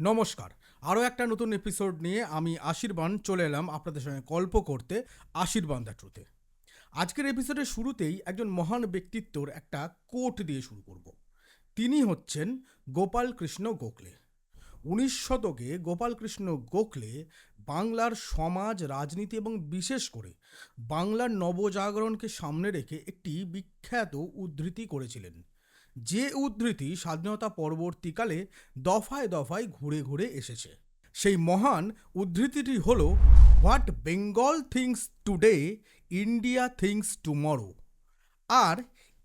নমস্কার। আরও একটা নতুন এপিসোড নিয়ে আমি আশীর্বাণ চলে এলাম আপনাদের সঙ্গে গল্প করতে আশীর্বাণ দ্য ট্রুতে আজকের এপিসোডের শুরুতেই একজন মহান ব্যক্তিত্বর একটা কোট দিয়ে শুরু করব। তিনি হচ্ছেন গোপাল কৃষ্ণ গোখলে। উনিশ শতকে গোপাল কৃষ্ণ গোখলে বাংলার সমাজ, রাজনীতি এবং বিশেষ করে বাংলার নবজাগরণকে সামনে রেখে একটি বিখ্যাত উদ্ধৃতি করেছিলেন। যে উদ্ধৃতি স্বাধীনতা পরবর্তীকালে দফায় দফায় ঘুরে ঘুরে এসেছে। সেই মহান উদ্ধৃতিটি হল, what Bengal thinks today, India thinks tomorrow. আর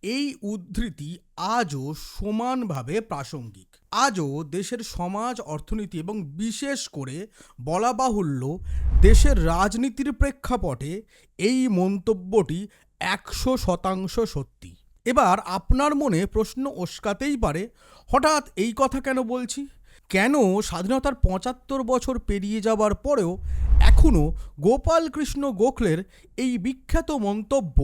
এই উদ্ধৃতি আজও সমানভাবে প্রাসঙ্গিক। আজও দেশের সমাজ, অর্থনীতি এবং বিশেষ করে বলা বাহুল্য দেশের রাজনীতির প্রেক্ষাপটে এই মন্তব্যটি একশো শতাংশ সত্যি। এবার আপনার মনে প্রশ্ন ওস্কাতেই পারে, হঠাৎ এই কথা কেন বলছি? কেন স্বাধীনতার পঁচাত্তর বছর পেরিয়ে যাবার পরেও এখনও গোপাল কৃষ্ণ গোখলের এই বিখ্যাত মন্তব্য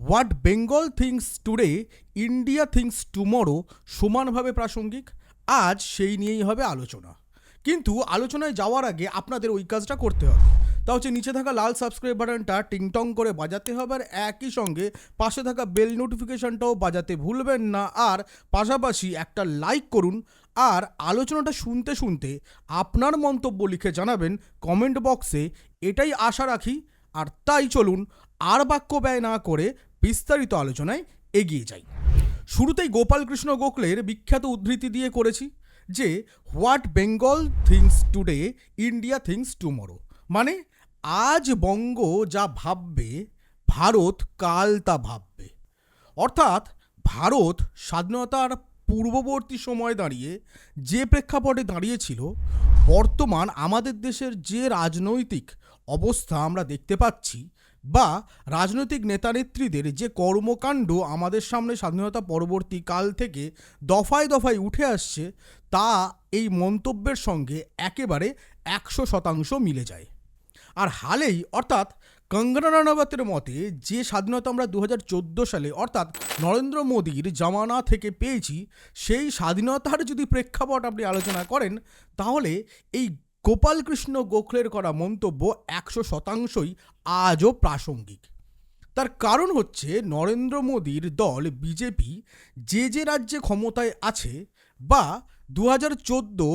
what Bengal thinks today India thinks tomorrow সমানভাবে প্রাসঙ্গিক? আজ সেই নিয়েই হবে আলোচনা। কিন্তু আলোচনায় যাওয়ার আগে আপনাদের ওই কাজটা করতে হবে। তা হচ্ছে নিচে থাকা লাল সাবস্ক্রাইব বাটনটা টিংটং করে বাজাতে হবে আর একই সঙ্গে পাশে থাকা বেল নোটিফিকেশনটাও বাজাতে ভুলবেন না। আর পাশাপাশি একটা লাইক করুন আর আলোচনাটা শুনতে শুনতে আপনার মন্তব্য লিখে জানাবেন কমেন্ট বক্সে এটাই আশা রাখি আর তাই চলুন আর বাক্য ব্যয় না করে বিস্তারিত আলোচনায় এগিয়ে যাই। শুরুতেই গোপালকৃষ্ণ গোখলের বিখ্যাত উদ্ধৃতি দিয়ে করেছি। যে, what Bengal thinks today, India thinks tomorrow. মানে আজ বঙ্গ যা ভাববে, ভারত কাল তা ভাববে। অর্থাৎ, ভারত স্বাধীনতার পূর্ববর্তী সময় দাঁড়িয়ে, যে প্রেক্ষাপটে দাঁড়িয়েছিল, বর্তমান আমাদের দেশের যে রাজনৈতিক অবস্থা আমরা দেখতে পাচ্ছি বা রাজনৈতিক নেতানেত্রীদের যে কর্মকাণ্ড আমাদের সামনে স্বাধীনতা পরবর্তী কাল থেকে দফায় দফায় উঠে আসছে, তা এই মন্তব্যের সঙ্গে একেবারে একশো শতাংশ মিলে যায়। আর হালেই অর্থাৎ কঙ্গনা রানাবতের মতে, যে স্বাধীনতা আমরা দু হাজার চোদ্দ সালে অর্থাৎ নরেন্দ্র মোদীর জামানা থেকে পেয়েছি, সেই স্বাধীনতার যদি প্রেক্ষাপট আপনি আলোচনা করেন, তাহলে এই গোপালকৃষ্ণ গোখলের করা মন্তব্য একশো শতাংশই আজও প্রাসঙ্গিক। তার কারণ হচ্ছে নরেন্দ্র মোদীর দল বিজেপি যে যে রাজ্যে ক্ষমতায় আছে বা দু হাজার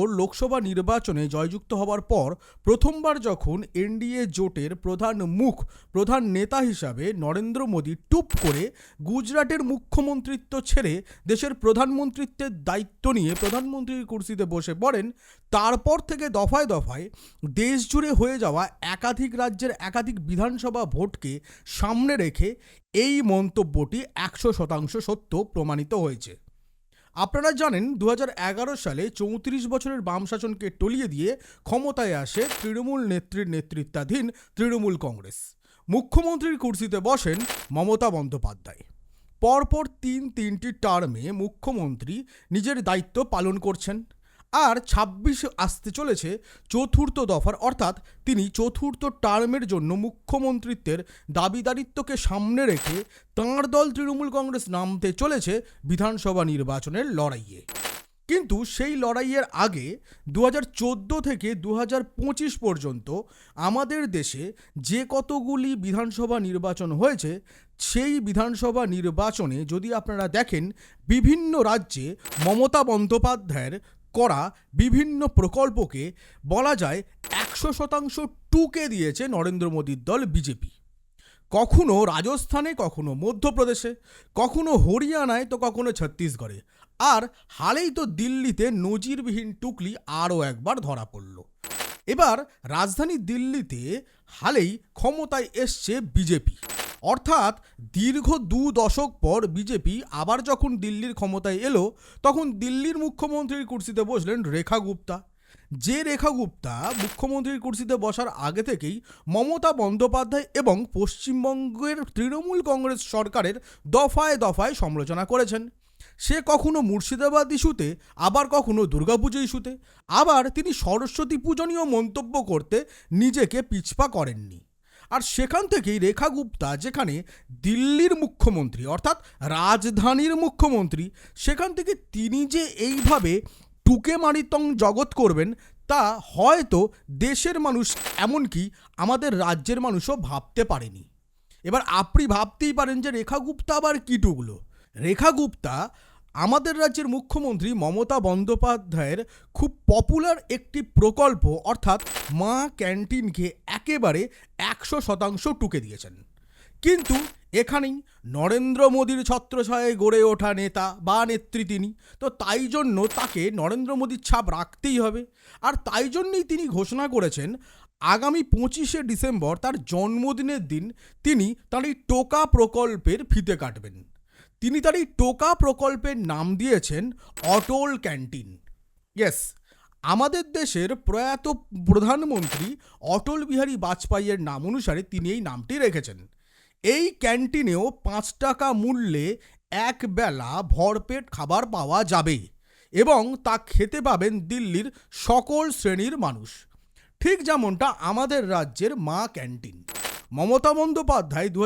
লোকসভা নির্বাচনে জয়যুক্ত হবার পর প্রথমবার যখন এনডিএ জোটের প্রধান মুখ, প্রধান নেতা হিসাবে নরেন্দ্র মোদী টুপ করে গুজরাটের মুখ্যমন্ত্রিত্ব ছেড়ে দেশের প্রধানমন্ত্রিত্বের দায়িত্ব নিয়ে প্রধানমন্ত্রীর কুর্সিতে বসে পড়েন, তারপর থেকে দফায় দফায় দেশ জুড়ে হয়ে যাওয়া একাধিক রাজ্যের একাধিক বিধানসভা ভোটকে সামনে রেখে এই মন্তব্যটি একশো শতাংশ সত্য প্রমাণিত হয়েছে। আপনারা জানেন দু হাজার এগারো সালে চৌত্রিশ বছরের বাম শাসনকে টলিয়ে দিয়ে ক্ষমতায় আসে তৃণমূল নেত্রীর নেতৃত্বাধীন তৃণমূল কংগ্রেস। মুখ্যমন্ত্রীর কুর্সিতে বসেন মমতা বন্দ্যোপাধ্যায়। পরপর তিন তিনটি টার্মে মুখ্যমন্ত্রী নিজের দায়িত্ব পালন করছেন। আর ছাব্বিশে আসতে চলেছে চতুর্থ দফার, অর্থাৎ তিনি চতুর্থ টার্মের জন্য মুখ্যমন্ত্রিত্বের দাবিদারিত্বকে সামনে রেখে তাঁর দল তৃণমূল কংগ্রেস নামতে চলেছে বিধানসভা নির্বাচনের লড়াইয়ে। কিন্তু সেই লড়াইয়ের আগে দু চোদ্দ থেকে দু পঁচিশ পর্যন্ত আমাদের দেশে যে কতগুলি বিধানসভা নির্বাচন হয়েছে, সেই বিধানসভা নির্বাচনে যদি আপনারা দেখেন, বিভিন্ন রাজ্যে মমতা বন্দ্যোপাধ্যায়ের করা বিভিন্ন প্রকল্পকে বলা যায় একশো শতাংশ টুকে দিয়েছে নরেন্দ্র মোদীর দল বিজেপি। কখনো রাজস্থানে, কখনো মধ্যপ্রদেশে, কখনো হরিয়ানায়, তো কখনো ছত্তিশগড়ে। আর হালেই তো দিল্লিতে নজিরবিহীন টুকলি আরও একবার ধরা পড়ল। এবার রাজধানী দিল্লিতে হালেই ক্ষমতায় এসছে বিজেপি। অর্থাৎ দীর্ঘ দু দশক পর বিজেপি আবার যখন দিল্লির ক্ষমতায় এলো, তখন দিল্লির মুখ্যমন্ত্রীর কুর্সিতে বসলেন রেখা গুপ্তা। যে রেখা গুপ্তা মুখ্যমন্ত্রীর কুর্সিতে বসার আগে থেকেই মমতা বন্দ্যোপাধ্যায় এবং পশ্চিমবঙ্গের তৃণমূল কংগ্রেস সরকারের দফায় দফায় সমালোচনা করেছেন। সে কখনো মুর্শিদাবাদ ইস্যুতে, আবার কখনো দুর্গাপুজো ইস্যুতে। আবার তিনি সরস্বতী পূজনীয় মন্তব্য করতে নিজেকে পিছপা করেননি। আর সেখান থেকেই রেখা গুপ্তা, যেখানে দিল্লির মুখ্যমন্ত্রী, অর্থাৎ রাজধানীর মুখ্যমন্ত্রী, সেখান থেকে তিনি যে এইভাবে টুকে মারিতং জগৎ করবেন, তা হয়তো দেশের মানুষ, এমনকি আমাদের রাজ্যের মানুষও ভাবতে পারেনি। এবার আপনি ভাবতেই পারেন যে রেখা গুপ্তা আবার কী টুকলো? রেখা গুপ্তা আমাদের রাজ্যের মুখ্যমন্ত্রী মমতা বন্দ্যোপাধ্যায়ের খুব পপুলার একটি প্রকল্প, অর্থাৎ মা ক্যান্টিনকে একেবারে একশো শতাংশ টুকে দিয়েছেন। কিন্তু এখানেই নরেন্দ্র মোদীর ছত্রছায়ায় গড়ে ওঠা নেতা বা নেত্রী তিনি, তো তাই জন্য তাকে নরেন্দ্র মোদীর ছাপ রাখতেই হবে। আর তাই জন্যই তিনি ঘোষণা করেছেন, আগামী পঁচিশে ডিসেম্বর তার জন্মদিনের দিন তিনি তার এই টোকা প্রকল্পের ফিতে কাটবেন। তিনি তার এই টোকা প্রকল্পের নাম দিয়েছেন অটল ক্যান্টিন। ইয়েস আমাদের দেশের প্রয়াত প্রধানমন্ত্রী অটল বিহারী বাজপেয়ীর নাম অনুসারে তিনি এই নামটি রেখেছেন। এই ক্যান্টিনেও পাঁচ টাকা মূল্যে এক বেলা ভরপেট খাবার পাওয়া যাবে এবং তা খেতে পাবেন দিল্লির সকল শ্রেণির মানুষ। ঠিক যেমনটা আমাদের রাজ্যের মা ক্যান্টিন। মমতা বন্দ্যোপাধ্যায় দু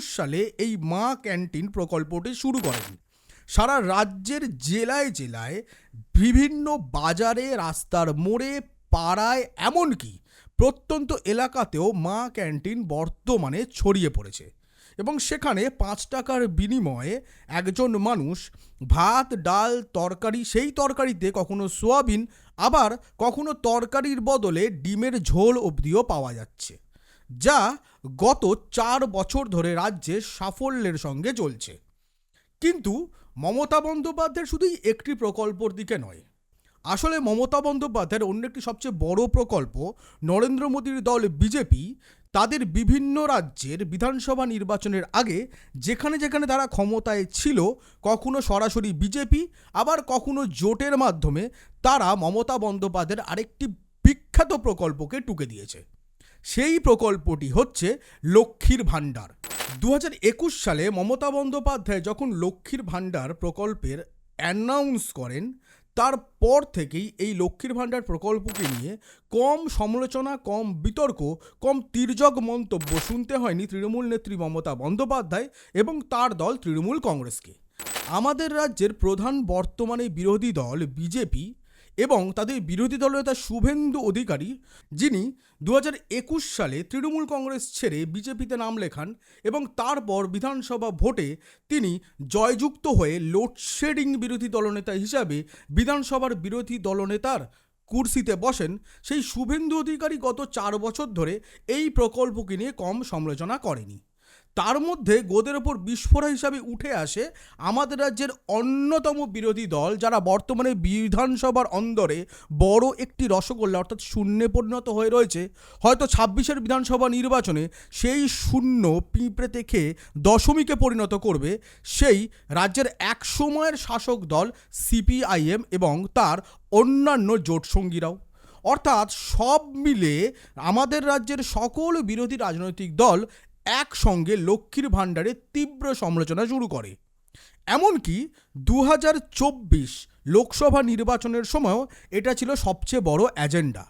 সালে এই মা ক্যান্টিন প্রকল্পটি শুরু করেন। সারা রাজ্যের জেলায় জেলায় বিভিন্ন বাজারে, রাস্তার মোড়ে, পাড়ায় এমনকি প্রত্যন্ত এলাকাতেও মা ক্যান্টিন বর্তমানে ছড়িয়ে পড়েছে এবং সেখানে পাঁচ টাকার বিনিময়ে একজন মানুষ ভাত, ডাল, তরকারি, সেই তরকারিতে কখনো সোয়াবিন, আবার কখনো তরকারির বদলে ডিমের ঝোল অবধিও পাওয়া যাচ্ছে। যা গত চার বছর ধরে রাজ্যে সাফল্যের সঙ্গে চলছে। কিন্তু মমতা বন্দ্যোপাধ্যায়ের শুধুই একটি প্রকল্পর দিকে নয়। আসলে মমতা বন্দ্যোপাধ্যায়ের অন্য একটি সবচেয়ে বড় প্রকল্প নরেন্দ্র মোদীর দল বিজেপি। তাদের বিভিন্ন রাজ্যের বিধানসভা নির্বাচনের আগে যেখানে যেখানে তারা ক্ষমতায় ছিল, কখনো সরাসরি বিজেপি, আবার কখনো জোটের মাধ্যমে তারা মমতা বন্দ্যোপাধ্যায়ের আরেকটি বিখ্যাত প্রকল্পকে টুকে দিয়েছে। সেই প্রকল্পটি হচ্ছে লক্ষ্মীর ভাণ্ডার। দু একুশ সালে মমতা বন্দ্যোপাধ্যায় যখন লক্ষ্মীর ভাণ্ডার প্রকল্পের অ্যানাউন্স করেন, তারপর থেকেই এই লক্ষ্মীর ভাণ্ডার প্রকল্পকে নিয়ে কম সমালোচনা, কম বিতর্ক, কম তির্যক মন্তব্য শুনতে হয়নি তৃণমূল নেত্রী মমতা বন্দ্যোপাধ্যায় এবং তার দল তৃণমূল কংগ্রেসকে। আমাদের রাজ্যের প্রধান বর্তমানে বিরোধী দল বিজেপি এবং তাদের বিরোধী দলনেতা শুভেন্দু অধিকারী, যিনি দু একুশ সালে তৃণমূল কংগ্রেস ছেড়ে বিজেপিতে নাম লেখান এবং তারপর বিধানসভা ভোটে তিনি জয়যুক্ত হয়ে লোডশেডিং বিরোধী দলনেতা হিসাবে বিধানসভার বিরোধী দলনেতার কুর্সিতে বসেন, সেই শুভেন্দু অধিকারী গত চার বছর ধরে এই প্রকল্পকে নিয়ে কম সমালোচনা করেনি। তার মধ্যে গোদের ওপর বিস্ফোরা হিসাবে উঠে আসে আমাদের রাজ্যের অন্যতম বিরোধী দল যারা বর্তমানে বিধানসভার অন্দরে বড় একটি রসগোল্লা অর্থাৎ শূন্যে পরিণত হয়ে রয়েছে। হয়তো ছাব্বিশের বিধানসভা নির্বাচনে সেই শূন্য পিঁপড়েতে খেয়ে দশমীকে পরিণত করবে সেই রাজ্যের এক সময়ের শাসক দল সিপিআইএম এবং তার অন্যান্য জোটসঙ্গীরাও অর্থাৎ সব মিলে আমাদের রাজ্যের সকল বিরোধী রাজনৈতিক দল একসঙ্গে লক্ষ্মীর ভাণ্ডারের তীব্র সমালোচনা শুরু করে। এমনকি দু হাজার চব্বিশ লোকসভা নির্বাচনের সময়ও এটা ছিল সবচেয়ে বড় এজেন্ডা।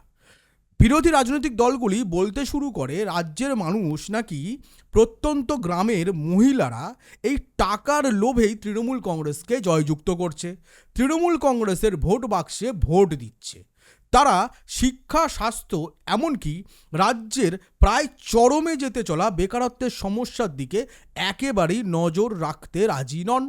বিরোধী রাজনৈতিক দলগুলি বলতে শুরু করে রাজ্যের মানুষ নাকি প্রত্যন্ত গ্রামের মহিলারা এই টাকার লোভেই তৃণমূল কংগ্রেসকে জয়যুক্ত করছে। তৃণমূল কংগ্রেসের ভোট বাক্সে ভোট দিচ্ছে। তারা শিক্ষা, স্বাস্থ্য, এমনকি রাজ্যের প্রায় চরমে যেতে চলা বেকারত্বের সমস্যার দিকে একেবারেই নজর রাখতে রাজি নন।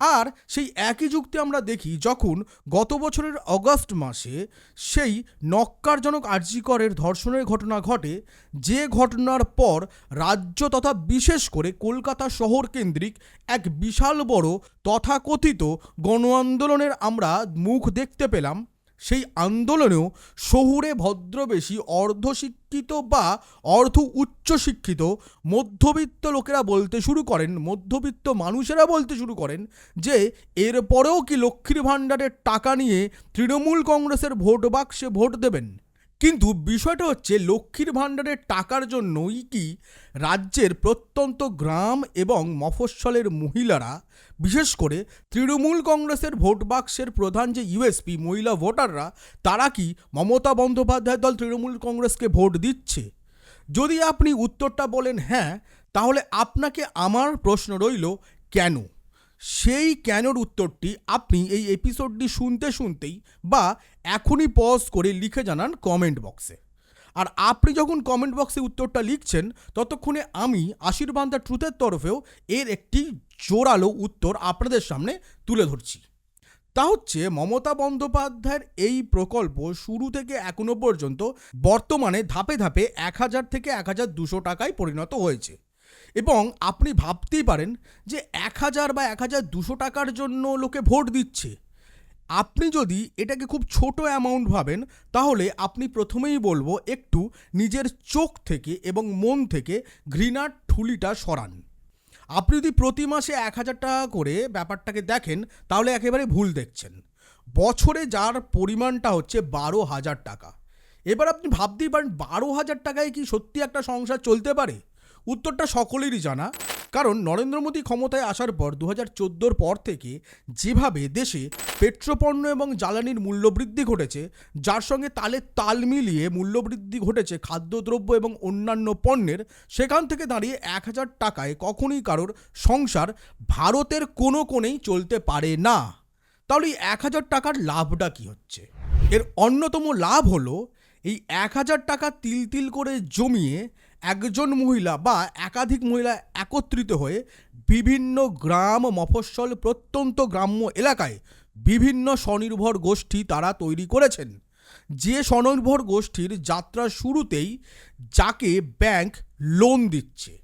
আর সেই একই যুক্তি আমরা দেখি যখন গত বছরের অগস্ট মাসে সেই নক্কারজনক আর্যিকরের ধর্ষণের ঘটনা ঘটে, যে ঘটনার পর রাজ্য তথা বিশেষ করে কলকাতা শহর কেন্দ্রিক এক বিশাল বড় তথাকথিত গণ আন্দোলনের আমরা মুখ দেখতে পেলাম। সেই আন্দোলনেও শহুরে ভদ্রবেশী অর্ধশিক্ষিত বা অর্ধ উচ্চশিক্ষিত মধ্যবিত্ত লোকেরা বলতে শুরু করেন, মধ্যবিত্ত মানুষেরা বলতে শুরু করেন যে এরপরেও কি লক্ষ্মীর ভাণ্ডারের টাকা নিয়ে তৃণমূল কংগ্রেসের ভোট বাক্সে ভোট দেবেন? কিন্তু বিষয়টা হচ্ছে লক্ষ্মীর ভাণ্ডারের টাকার জন্যই কি রাজ্যের প্রত্যন্ত গ্রাম এবং মফস্বলের মহিলারা, বিশেষ করে তৃণমূল কংগ্রেসের ভোট বাক্সের প্রধান যে ইউএসপি মহিলা ভোটাররা, তারা কি মমতা বন্দ্যোপাধ্যায় দল তৃণমূল কংগ্রেসকে ভোট দিচ্ছে? যদি আপনি উত্তরটা বলেন হ্যাঁ তাহলে আপনাকে আমার প্রশ্ন রইল, কেন? সেই কেনর উত্তরটি আপনি এই এপিসোডটি শুনতে শুনতেই বা এখনই পজ করে লিখে জানান কমেন্ট বক্সে আর আপনি যখন কমেন্ট বক্সে উত্তরটা লিখছেন, ততক্ষণে আমি আশীর্বাদ দ্য ট্রুথের তরফেও এর একটি জোরালো উত্তর আপনাদের সামনে তুলে ধরছি। তা হচ্ছে, মমতা বন্দ্যোপাধ্যায়ের এই প্রকল্প শুরু থেকে এখনও পর্যন্ত বর্তমানে ধাপে ধাপে এক হাজার থেকে এক হাজার দুশো টাকায় পরিণত হয়েছে। এবং আপনি ভাবতেই পারেন যে এক হাজার বা এক হাজার দুশো টাকার জন্য লোকে ভোট দিচ্ছে। আপনি যদি এটাকে খুব ছোট অ্যামাউন্ট ভাবেন, তাহলে আপনি প্রথমেই বলব একটু নিজের চোখ থেকে এবং মন থেকে ঘৃণার ঠুলিটা সরান। আপনি যদি প্রতি মাসে এক হাজার টাকা করে ব্যাপারটাকে দেখেন, তাহলে একেবারে ভুল দেখছেন। বছরে যার পরিমাণটা হচ্ছে বারো হাজার টাকা। এবার আপনি ভাবতেই পারেন, বারো হাজার টাকায় কি সত্যি একটা সংসার চলতে পারে? উত্তরটা সকলেরই জানা। কারণ নরেন্দ্র মোদী ক্ষমতায় আসার পর দু হাজার পর থেকে যেভাবে দেশে পেট্রোপণ্য এবং জ্বালানির মূল্যবৃদ্ধি ঘটেছে, যার সঙ্গে তালে তাল মিলিয়ে মূল্যবৃদ্ধি ঘটেছে খাদ্যদ্রব্য এবং অন্যান্য পণ্যের, সেখান থেকে দাঁড়িয়ে এক হাজার টাকায় কখনই কারোর সংসার ভারতের কোনো কোণেই চলতে পারে না। তাহলে এই এক হাজার টাকার লাভটা কি হচ্ছে? এর অন্যতম লাভ হলো, এই এক হাজার টাকা তিল তিল করে জমিয়ে একজন মহিলা বা একাধিক মহিলা একত্রিত হয়ে বিভিন্ন গ্রাম মফস্বল প্রত্যন্ত গ্রাম্য এলাকায় বিভিন্ন স্বনির্ভর গোষ্ঠী তারা তৈরি করেছেন। যে স্বনির্ভর গোষ্ঠীর যাত্রা শুরুতেই যাকে ব্যাংক লোন দিচ্ছে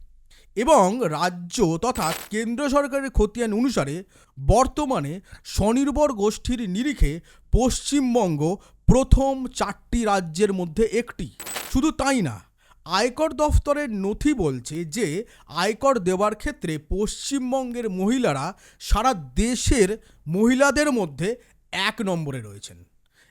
এবং রাজ্য তথা কেন্দ্র সরকারের খতিয়ান অনুসারে বর্তমানে স্বনির্ভর গোষ্ঠীর নিরিখে পশ্চিমবঙ্গ প্রথম চারটি রাজ্যের মধ্যে একটি। শুধু তাই না আয়কর দফতরের নথি বলছে যে, আয়কর দেওয়ার ক্ষেত্রে পশ্চিমবঙ্গের মহিলারা সারা দেশের মহিলাদের মধ্যে এক নম্বরে রয়েছেন।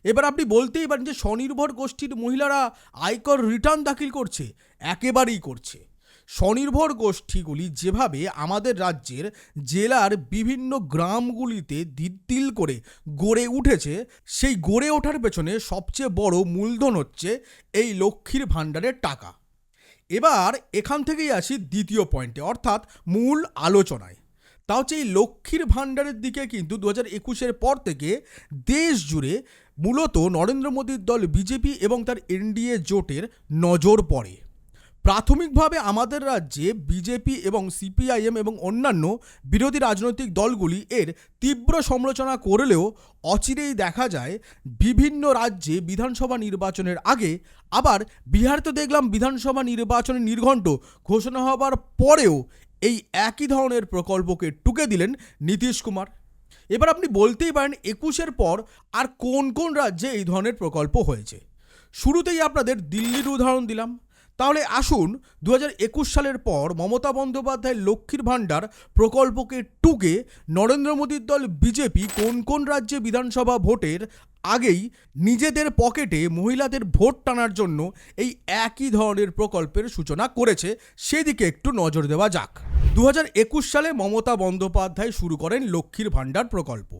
এবার আপনি বলতেই পারেন যে, স্বনির্ভর গোষ্ঠীর মহিলারা আয়কর রিটার্ন দাখিল করছে, একেবারেই করছে। স্বনির্ভর গোষ্ঠীগুলি যেভাবে আমাদের রাজ্যের জেলার বিভিন্ন গ্রামগুলিতে তিল করে গড়ে উঠেছে, সেই গড়ে ওঠার পেছনে সবচেয়ে বড় মূলধন হচ্ছে এই লক্ষ্মীর ভাণ্ডারের টাকা। এবার এখান থেকেই আসি দ্বিতীয় পয়েন্টে অর্থাৎ মূল আলোচনায়। তা হচ্ছে এই লক্ষ্মীর ভাণ্ডারের দিকে কিন্তু দু হাজার একুশের পর থেকে দেশ জুড়ে মূলত নরেন্দ্র মোদীর দল, বিজেপি এবং তার এনডিএ জোটের নজর পড়ে। প্রাথমিকভাবে আমাদের রাজ্যে বিজেপি এবং সিপিআইএম এবং অন্যান্য বিরোধী রাজনৈতিক দলগুলি এর তীব্র সমালোচনা করলেও অচিরেই দেখা যায় বিভিন্ন রাজ্যে বিধানসভা নির্বাচনের আগে আবার বিহার তো দেখলাম বিধানসভা নির্বাচনের নির্ঘণ্ট ঘোষণা হবার পরেও এই একই ধরনের প্রকল্পকে টুকে দিলেন নীতিশ কুমার। এবার আপনি বলতেই পারেন একুশের পর আর কোন কোন রাজ্যে এই ধরনের প্রকল্প হয়েছে। শুরুতেই আপনাদের দিল্লির উদাহরণ দিলাম। তাহলে আসুন দু সালের পর মমতা বন্দ্যোপাধ্যায় লক্ষ্মীর ভাণ্ডার প্রকল্পকে টুকে নরেন্দ্র মোদীর দল বিজেপি কোন কোন রাজ্যে বিধানসভা ভোটের আগেই নিজেদের পকেটে মহিলাদের ভোট টানার জন্য এই একই ধরনের প্রকল্পের সূচনা করেছে? সেদিকে একটু নজর দেওয়া যাক। দু সালে মমতা বন্দ্যোপাধ্যায় শুরু করেন লক্ষ্মীর ভাণ্ডার প্রকল্প।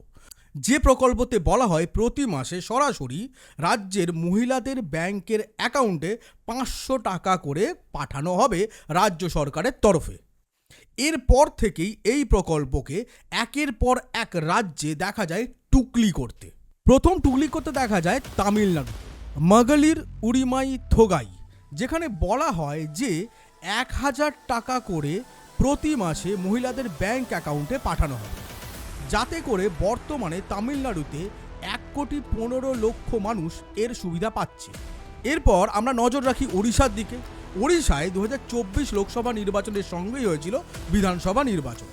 যে প্রকল্পতে বলা হয় প্রতি মাসে সরাসরি রাজ্যের মহিলাদের ব্যাংকের অ্যাকাউন্টে পাঁচশো টাকা করে পাঠানো হবে রাজ্য সরকারের তরফে। এরপর থেকেই এই প্রকল্পকে একের পর এক রাজ্যে দেখা যায় টুকলি করতে। প্রথম টুকলি করতে দেখা যায় তামিলনাড়ু, মাগালির উড়িমাই থোগাই, যেখানে বলা হয় যে এক হাজার টাকা করে প্রতি মাসে মহিলাদের ব্যাংক অ্যাকাউন্টে পাঠানো হবে। যাতে করে বর্তমানে তামিলনাড়ুতে এক কোটি পনেরো লক্ষ মানুষ এর সুবিধা পাচ্ছে। এরপর আমরা নজর রাখি ওড়িশার দিকে। ওড়িশায় দু হাজার চব্বিশ লোকসভা নির্বাচনের সঙ্গেই হয়েছিল বিধানসভা নির্বাচন।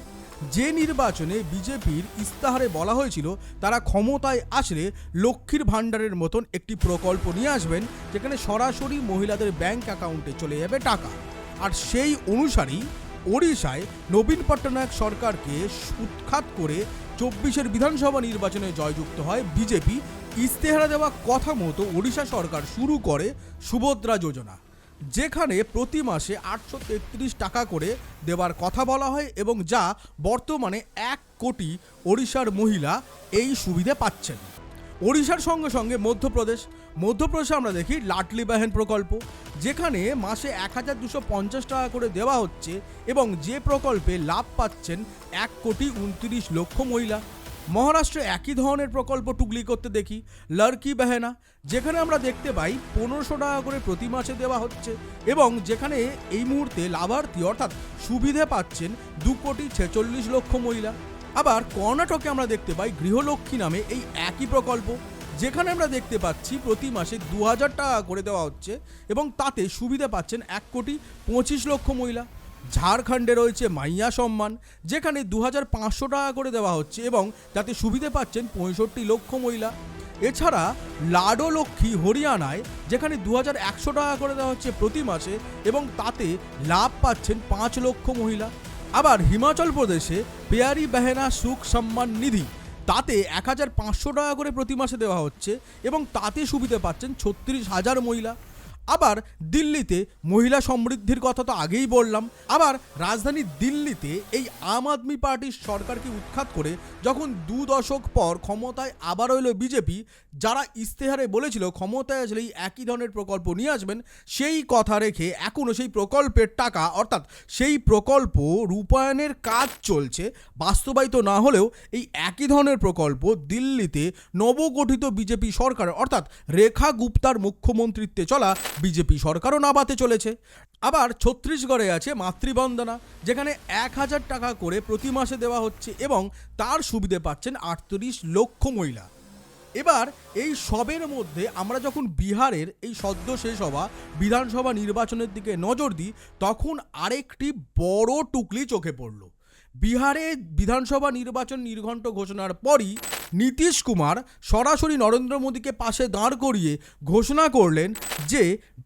যে নির্বাচনে বিজেপির ইস্তাহারে বলা হয়েছিল, তারা ক্ষমতায় আসলে লক্ষ্মীর ভাণ্ডারের মতন একটি প্রকল্প নিয়ে আসবেন, যেখানে সরাসরি মহিলাদের ব্যাংক অ্যাকাউন্টে চলে যাবে টাকা। আর সেই অনুসারেই ওড়িশায় নবীন পট্টনায়ক সরকারকে উৎখাত করে চব্বিশের বিধানসভা নির্বাচনে জয়যুক্ত হয় বিজেপি। ইস্তেহারা দেওয়া কথা মতো ওড়িশা সরকার শুরু করে সুভদ্রা যোজনা, যেখানে প্রতি মাসে আটশো তেত্রিশ টাকা করে দেওয়ার কথা বলা হয় এবং যা বর্তমানে এক কোটি ওড়িশার মহিলা এই সুবিধে পাচ্ছেন। ওড়িশার সঙ্গে সঙ্গে মধ্যপ্রদেশ মধ্যপ্রদেশে আমরা দেখি লাটলি বাহেন প্রকল্প, যেখানে মাসে এক হাজার দুশো পঞ্চাশ টাকা করে দেওয়া হচ্ছে এবং যে প্রকল্পে লাভ পাচ্ছেন এক কোটি উনত্রিশ লক্ষ মহিলা। মহারাষ্ট্রে একই ধরনের প্রকল্প টুকলি করতে দেখি লড়কি বেহেনা, যেখানে আমরা দেখতে পাই পনেরোশো টাকা করে প্রতি মাসে দেওয়া হচ্ছে এবং যেখানে এই মুহূর্তে লাভার্থী অর্থাৎ সুবিধে পাচ্ছেন দু কোটি ছেচল্লিশ লক্ষ মহিলা। আবার কর্ণাটকে আমরা দেখতে পাই গৃহলক্ষ্মী নামে এই একই প্রকল্প। যেখানে আমরা দেখতে পাচ্ছি প্রতি মাসে দু হাজার টাকা করে দেওয়া হচ্ছে এবং তাতে সুবিধা পাচ্ছেন এক কোটি পঁচিশ লক্ষ মহিলা। ঝাড়খণ্ডে রয়েছে মাইয়া সম্মান, যেখানে দু হাজার পাঁচশো টাকা করে দেওয়া হচ্ছে এবং তাতে সুবিধে পাচ্ছেন পঁয়ষট্টি লক্ষ মহিলা। এছাড়া লাডো লক্ষ্মী হরিয়ানায়, যেখানে দু হাজার একশো টাকা করে দেওয়া হচ্ছে প্রতি মাসে এবং তাতে লাভ পাচ্ছেন পাঁচ লক্ষ মহিলা। আবার হিমাচল প্রদেশে পেয়ারি বেহেনা সুখ সম্মান নিধি তাতে এক হাজার পাঁচশো টাকা করে প্রতি মাসে দেওয়া হচ্ছে এবং তাতে সুবিধে পাচ্ছেন ছত্রিশ হাজার মহিলা। আবার দিল্লিতে মহিলা সমৃদ্ধির কথা তো আগেই বললাম। আবার রাজধানী দিল্লিতে এই আম আদমি পার্টির সরকারকে উৎখাত করে যখন দু দশক পর ক্ষমতায় আবার এলো বিজেপি, যারা ইস্তেহারে বলেছিল ক্ষমতায় আসলে এই একই ধরনের প্রকল্প নিয়ে আসবেন, সেই কথা রেখে এখনও সেই প্রকল্পের টাকা, অর্থাৎ সেই প্রকল্প রূপায়ণের কাজ চলছে, বাস্তবায়িত না হলেও এই একই ধরনের প্রকল্প দিল্লিতে নবগঠিত বিজেপি সরকার, অর্থাৎ রেখা গুপ্তার মুখ্যমন্ত্রিত্বে চলা বিজেপি সরকারও নাবাতে চলেছে। আবার ছত্তিশগড়ে আছে মাতৃবন্দনা, যেখানে এক হাজার টাকা করে প্রতি মাসে দেওয়া হচ্ছে এবং তার সুবিধে পাচ্ছেন আটত্রিশ লক্ষ মহিলা। এবার এই সবের মধ্যে আমরা যখন বিহারের এই সদ্য শেষ হওয়া বিধানসভা নির্বাচনের দিকে নজর দিই, তখন আরেকটি বড় টুকলি চোখে পড়ল। বিহারে বিধানসভা নির্বাচন নির্ঘণ্ট ঘোষণার পরই নীতিশ কুমার সরাসরি নরেন্দ্র মোদীকে পাশে দাঁড় করিয়ে ঘোষণা করলেন যে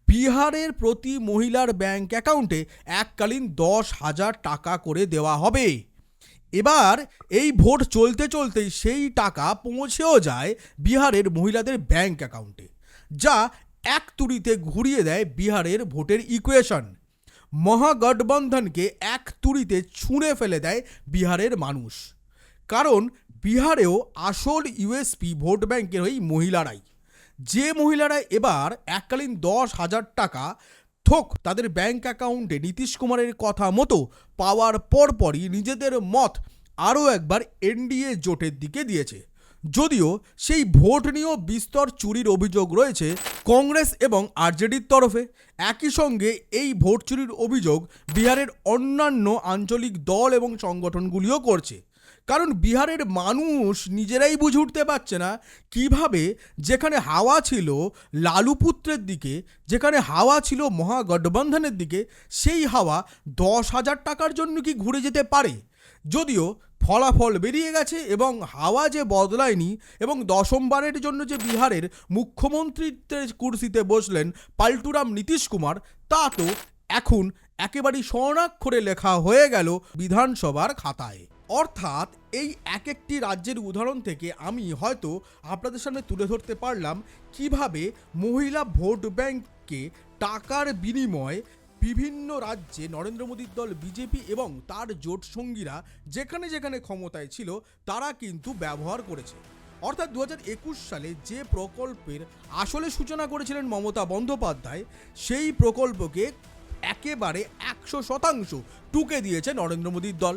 বিহারের প্রতি মহিলার ব্যাংক অ্যাকাউন্টে এককালীন দশ হাজার টাকা করে দেওয়া হবে। এবার এই ভোট চলতে চলতেই সেই টাকা পৌঁছেও যায় বিহারের মহিলাদের ব্যাংক অ্যাকাউন্টে, যা এক তুড়িতে ঘুরিয়ে দেয় বিহারের ভোটের ইকুয়েশন। মহাগঠবন্ধনকে এক তুড়িতে ছুঁড়ে ফেলে দেয় বিহারের মানুষ। কারণ বিহারেও আসল ইউএসপি ভোট ব্যাংকের ওই মহিলারাই। যে মহিলারা এবার এককালীন দশ হাজার টাকা থোক তাদের ব্যাংক অ্যাকাউন্টে নীতিশ কুমারের কথা মতো পাওয়ার পরপরই নিজেদের মত আরও একবার এনডিএ জোটের দিকে দিয়েছে। যদিও সেই ভোট নিয়েও বিস্তর চুরির অভিযোগ রয়েছে কংগ্রেস এবং আরজেডির তরফে। একই সঙ্গে এই ভোট চুরির অভিযোগ বিহারের অন্যান্য আঞ্চলিক দল এবং সংগঠনগুলিও করছে। কারণ বিহারের মানুষ নিজেরাই বুঝে উঠতে পারছে না কীভাবে যেখানে হাওয়া ছিল লালু পুত্রের দিকে, যেখানে হাওয়া ছিল মহাগঠবন্ধনের দিকে, সেই হাওয়া দশ হাজার টাকার জন্য কি ঘুরে যেতে পারে? যদিও ফলাফল বেরিয়ে গেছে এবং হাওয়া যে বদলায়নি এবং দশমবারের জন্য যে বিহারের মুখ্যমন্ত্রীত্বের কুর্সিতে বসলেন পাল্টুরাম নীতিশ কুমার, তা তো এখন একেবারেই স্বর্ণাক্ষরে লেখা হয়ে গেল বিধানসভার খাতায়। অর্থাৎ এই এক একটি রাজ্যের উদাহরণ থেকে আমি হয়তো আপনাদের সামনে তুলে ধরতে পারলাম কীভাবে মহিলা ভোট ব্যাংককে টাকার বিনিময়ে বিভিন্ন রাজ্যে নরেন্দ্র মোদীর দল, বিজেপি এবং তার জোট সঙ্গীরা যেখানে যেখানে ক্ষমতায় ছিল, তারা কিন্তু ব্যবহার করেছে। অর্থাৎ দু হাজার একুশ সালে যে প্রকল্পের আসলে সূচনা করেছিলেন মমতা বন্দ্যোপাধ্যায়, সেই প্রকল্পকে একেবারে একশো শতাংশ টুকে দিয়েছে নরেন্দ্র মোদীর দল।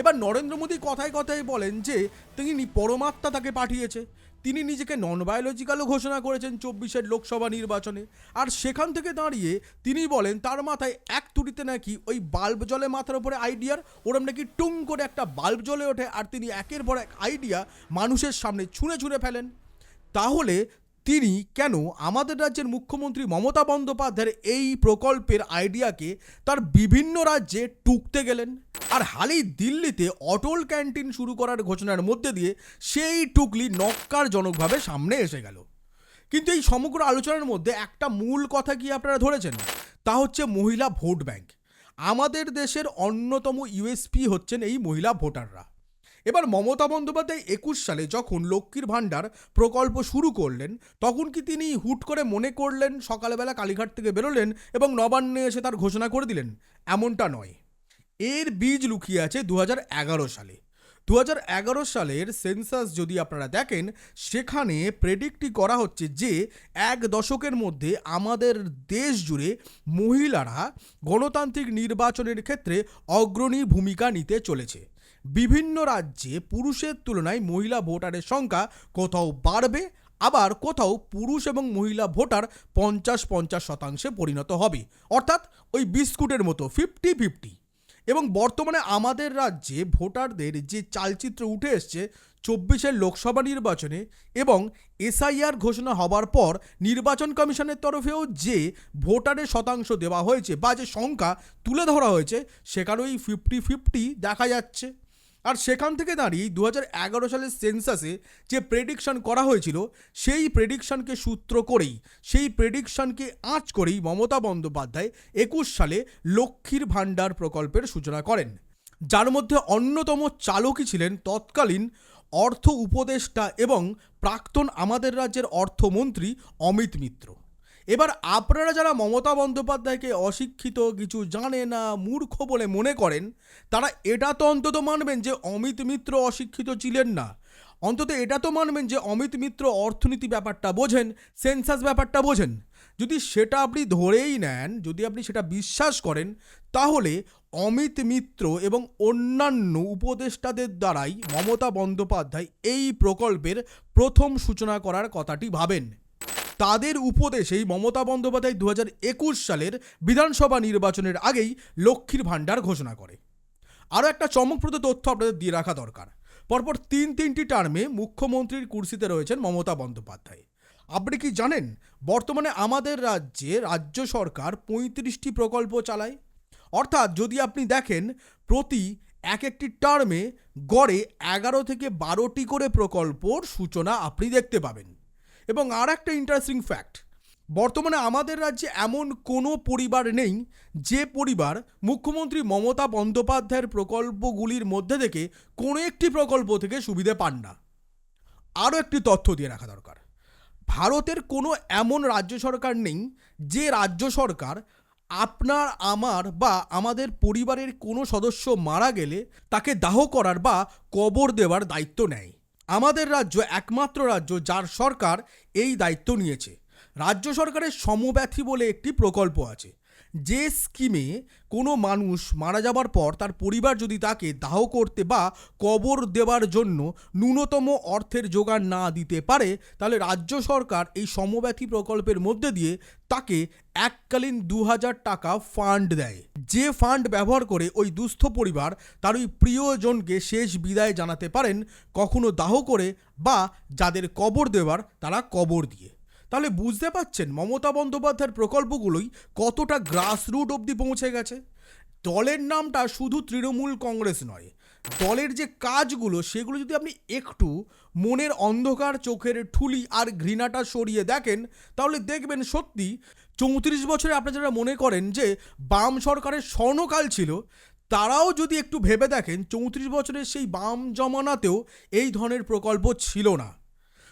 এবার নরেন্দ্র মোদী কথায় কথায় বলেন যে, তিনি পরমাত্মা তাকে পাঠিয়েছে। তিনি নিজেকে নন বায়োলজিক্যালও ঘোষণা করেছেন চব্বিশের লোকসভা নির্বাচনে। আর সেখান থেকে দাঁড়িয়ে তিনি বলেন, তার মাথায় এক তুড়িতে নাকি ওই বাল্ব জলে মাথার উপরে আইডিয়ার, ওরম নাকি টুং করে একটা বাল্ব জ্বলে ওঠে, আর তিনি একের পর এক আইডিয়া মানুষের সামনে ছুঁড়ে ছুঁড়ে ফেলেন। তাহলে তিনি কেন আমাদের রাজ্যের মুখ্যমন্ত্রী মমতা বন্দ্যোপাধ্যায়ের এই প্রকল্পের আইডিয়াকে তার বিভিন্ন রাজ্যে টুকতে গেলেন? আর হালেই দিল্লিতে অটল ক্যান্টিন শুরু করার ঘোষণার মধ্যে দিয়ে সেই টুকলি নক্কারজনকভাবে সামনে এসে গেল। কিন্তু এই সমগ্র আলোচনার মধ্যে একটা মূল কথা কি আপনারা ধরেছেন? তা হচ্ছে মহিলা ভোট ব্যাংক। আমাদের দেশের অন্যতম ইউএসপি হচ্ছেন এই মহিলা ভোটাররা। এবার মমতা বন্দ্যোপাধ্যায় একুশ সালে যখন লক্ষ্মীর ভাণ্ডার প্রকল্প শুরু করলেন, তখন কি তিনি হুট করে মনে করলেন সকালবেলা কালীঘাট থেকে বেরোলেন এবং নবান্নে এসে তার ঘোষণা করে দিলেন? এমনটা নয়। এর বীজ লুকিয়ে আছে দু হাজার এগারো সালে। দু হাজার এগারো সালের সেন্সাস যদি আপনারা দেখেন, সেখানে প্রেডিক্টই করা হচ্ছে যে এক দশকের মধ্যে আমাদের দেশ জুড়ে মহিলারা গণতান্ত্রিক নির্বাচনের ক্ষেত্রে অগ্রণী ভূমিকা নিতে চলেছে। বিভিন্ন রাজ্যে পুরুষের তুলনায় মহিলা ভোটারের সংখ্যা কোথাও বাড়বে, আবার কোথাও পুরুষ এবং মহিলা ভোটার পঞ্চাশ পঞ্চাশ শতাংশে পরিণত হবে। অর্থাৎ ওই বিস্কুটের মতো ফিফটি ফিফটি। এবং বর্তমানে আমাদের রাজ্যে ভোটারদের যে চালচিত্র উঠে এসছে চব্বিশের লোকসভা নির্বাচনে এবং এসআইআর ঘোষণা হবার পর নির্বাচন কমিশনের তরফেও যে ভোটারের শতাংশ দেওয়া হয়েছে বা যে সংখ্যা তুলে ধরা হয়েছে সেখানেই ফিফটি ফিফটি দেখা যাচ্ছে। আর সেখান থেকে দাঁড়িয়ে দু এগারো সালের সেন্সাসে যে প্রেডিকশন করা হয়েছিল, সেই প্রেডিকশনকে সূত্র করেই, সেই প্রেডিকশনকে আঁচ করেই মমতা বন্দ্যোপাধ্যায় একুশ সালে লক্ষ্মীর ভাণ্ডার প্রকল্পের সূচনা করেন। যার মধ্যে অন্যতম চালকই ছিলেন তৎকালীন অর্থ উপদেষ্টা এবং প্রাক্তন আমাদের রাজ্যের অর্থমন্ত্রী অমিত মিত্র। এবার আপনারা যারা মমতা বন্দ্যোপাধ্যায়কে অশিক্ষিত, কিছু জানে না, মূর্খ বলে মনে করেন, তারা এটা তো অন্তত মানবেন যে অমিত মিত্র অশিক্ষিত ছিলেন না। অন্তত এটা তো মানবেন যে অমিত মিত্র অর্থনীতি ব্যাপারটা বোঝেন, সেন্সাস ব্যাপারটা বোঝেন। যদি সেটা আপনি ধরেই নেন, যদি আপনি সেটা বিশ্বাস করেন, তাহলে অমিত মিত্র এবং অন্যান্য উপদেষ্টাদের দ্বারাই মমতা বন্দ্যোপাধ্যায় এই প্রকল্পের প্রথম সূচনা করার কথাটি ভাবেন। তাদের উপদেশেই মমতা বন্দ্যোপাধ্যায় দু হাজার একুশ সালের বিধানসভা নির্বাচনের আগেই লক্ষ্মীর ভাণ্ডার ঘোষণা করে। আরও একটা চমকপ্রদ তথ্য আপনাদের দিয়ে রাখা দরকার। পরপর তিন তিনটি টার্মে মুখ্যমন্ত্রীর কুর্সিতে রয়েছেন মমতা বন্দ্যোপাধ্যায়। আপনি কি জানেন বর্তমানে আমাদের রাজ্যে রাজ্য সরকার পঁয়ত্রিশটি প্রকল্প চালায়? অর্থাৎ যদি আপনি দেখেন প্রতি এক একটি টার্মে গড়ে এগারো থেকে বারোটি করে প্রকল্পর সূচনা আপনি দেখতে পাবেন। এবং আর একটা ইন্টারেস্টিং ফ্যাক্ট বর্তমানে আমাদের রাজ্যে এমন কোনো পরিবার নেই যে পরিবার মুখ্যমন্ত্রী মমতা বন্দ্যোপাধ্যায়ের প্রকল্পগুলির মধ্যে থেকে কোনো একটি প্রকল্প থেকে সুবিধে পান না। আরও একটি তথ্য দিয়ে রাখা দরকার, ভারতের কোনো এমন রাজ্য সরকার নেই যে রাজ্য সরকার আপনার, আমার বা আমাদের পরিবারের কোনো সদস্য মারা গেলে তাকে দাহ করার বা কবর দেওয়ার দায়িত্ব নেয়। আমাদের রাজ্য একমাত্র রাজ্য যার সরকার এই দায়িত্ব নিয়েছে। রাজ্য সরকারের সমব্যথী বলে একটি প্রকল্প আছে। যে স্কিমে কোনো মানুষ মারা যাবার পর তার পরিবার যদি তাকে দাহ করতে বা কবর দেওয়ার জন্য ন্যূনতম অর্থের যোগান না দিতে পারে, তাহলে রাজ্য সরকার এই সমব্যাথী প্রকল্পের মধ্যে দিয়ে তাকে এককালীন দু হাজার টাকা ফান্ড দেয়। যে ফান্ড ব্যবহার করে ওই দুস্থ পরিবার তার ওই প্রিয়জনকে শেষ বিদায় জানাতে পারেন, কখনো দাহ করে বা যাদের কবর দেওয়ার তারা কবর দিয়ে। তাহলে বুঝতে পাচ্ছেন মমতা বন্দ্যোপাধ্যায়ের প্রকল্পগুলোই কতটা গ্রাসরুট অবধি পৌঁছে গেছে? দলের নামটা শুধু তৃণমূল কংগ্রেস নয়, দলের যে কাজগুলো সেগুলো যদি আপনি একটু মনের অন্ধকার চোখের ঠুলি আর ঘৃণাটা সরিয়ে দেখেন, তাহলে দেখবেন সত্যি চৌত্রিশ বছরে আপনারা যারা মনে করেন যে বাম সরকারের স্বর্ণকাল ছিল, তারাও যদি একটু ভেবে দেখেন চৌত্রিশ বছরের সেই বাম জমানাতেও এই ধরনের প্রকল্প ছিল না।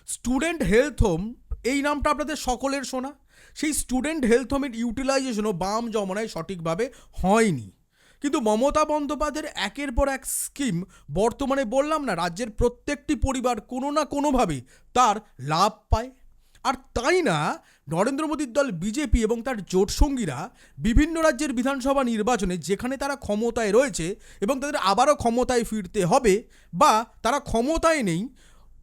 স্টুডেন্ট হেলথ হোম এই নামটা আপনাদের সকলের শোনা। সেই স্টুডেন্ট হেলথ হোমের ইউটিলাইজেশনও বাম জমানায় সঠিকভাবে হয়নি। কিন্তু মমতা বন্দ্যোপাধ্যায়ের একের পর এক স্কিম বর্তমানে বললাম না, রাজ্যের প্রত্যেকটি পরিবার কোনো না কোনোভাবে তার লাভ পায়। আর তাই না, নরেন্দ্র মোদীর দল বিজেপি এবং তার জোটসঙ্গীরা বিভিন্ন রাজ্যের বিধানসভা নির্বাচনে যেখানে তারা ক্ষমতায় রয়েছে এবং তাদের আবারও ক্ষমতায় ফিরতে হবে বা তারা ক্ষমতায় নেই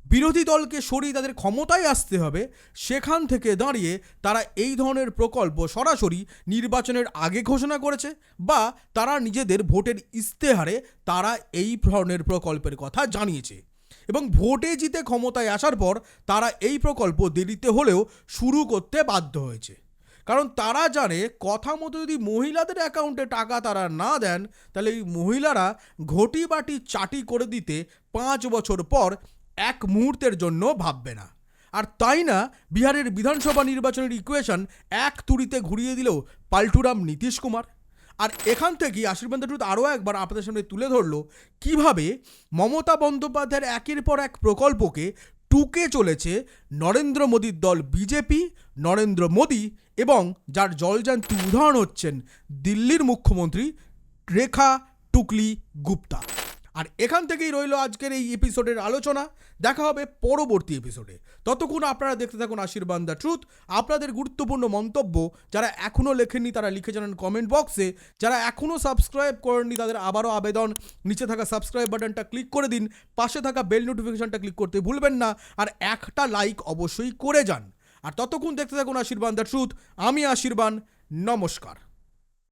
বিরোধী দলকে সরিয়ে তাদের ক্ষমতায় আসতে হবে, সেখান থেকে দাঁড়িয়ে তারা এই ধরনের প্রকল্প সরাসরি নির্বাচনের আগে ঘোষণা করেছে বা তারা নিজেদের ভোটের ইস্তেহারে তারা এই ধরনের প্রকল্পের কথা জানিয়েছে। এবং ভোটে জিতে ক্ষমতায় আসার পর তারা এই প্রকল্প দেরিতে হলেও শুরু করতে বাধ্য হয়েছে। কারণ তারা জানে কথা মতো যদি মহিলাদের অ্যাকাউন্টে টাকা তারা না দেন, তাহলে এই মহিলারা ঘটি বাটি চাটি করে দিতে পাঁচ বছর পর এক মুহূর্তের জন্য ভাববে না। আর তাই না, বিহারের বিধানসভা নির্বাচনের ইকুয়েশন এক তুড়িতে ঘুরিয়ে দিল পাল্টুরাম নীতিশ কুমার? আর এখান থেকেই আশীর্বাদ ট্রুথ আরও একবার আপনাদের সামনে তুলে ধরল, কীভাবে মমতা বন্দ্যোপাধ্যায়ের একের পর এক প্রকল্পকে টুকে চলেছে নরেন্দ্র মোদীর দল বিজেপি, নরেন্দ্র মোদী এবং যার জলজান্তি উদাহরণ হচ্ছেন দিল্লির মুখ্যমন্ত্রী রেখা টুকলি গুপ্তা। আর এখান থেকেই রইল আজকের এই এপিসোডের আলোচনা। দেখা হবে পরবর্তী এপিসোডে ততক্ষণ আপনারা দেখতে থাকুন আশীর্বাদ দ্য ট্রুথ। আপনাদের গুরুত্বপূর্ণ মন্তব্য যারা এখনও লেখেননি, তারা লিখে জানান কমেন্ট বক্সে যারা এখনও সাবস্ক্রাইব করেননি, তাদের আবারও আবেদন। নিচে থাকা সাবস্ক্রাইব বাটনটা ক্লিক করে দিন। পাশে থাকা বেল নোটিফিকেশনটা ক্লিক করতে ভুলবেন না। আর একটা লাইক অবশ্যই করে যান। আর ততক্ষণ দেখতে থাকুন আশীর্বাদ দ্য ট্রুথ। আমি আশীর্বাদ। নমস্কার।